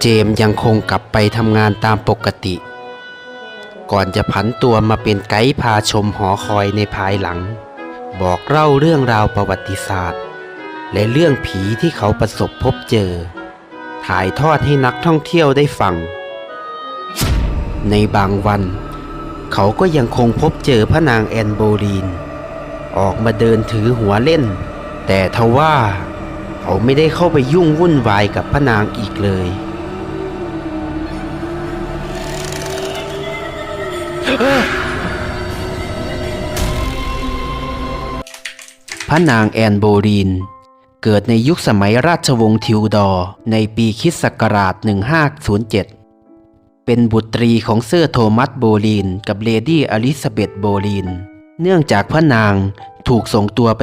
เจมส์ยังคงกลับไปทำงานตามปกติ ก่อนจะผันตัวมาเป็นไกด์พาชมหอคอยในภายหลัง บอกเล่าเรื่องราวประวัติศาสตร์ และเรื่องผีที่เขาประสบพบเจอ ถ่ายทอดให้นักท่องเที่ยวได้ฟัง ในบางวัน เขาก็ยังคงพบเจอพระนางแอนโบลีน ออกมาเดินถือหัวเล่น แต่ทว่าเขาไม่ได้เข้าไปยุ่งวุ่นวายกับพระนางอีกเลย พระนางแอนโบลีน เกิดในยุคสมัยราชวงศ์ทิวดอร์ในปีคริสต์ศักราช 1507 เป็นบุตรีของเซอร์โทมัสโบลีนกับเลดี้อลิซาเบธโบลีน เนื่องจากพระนางถูกส่งตัวไป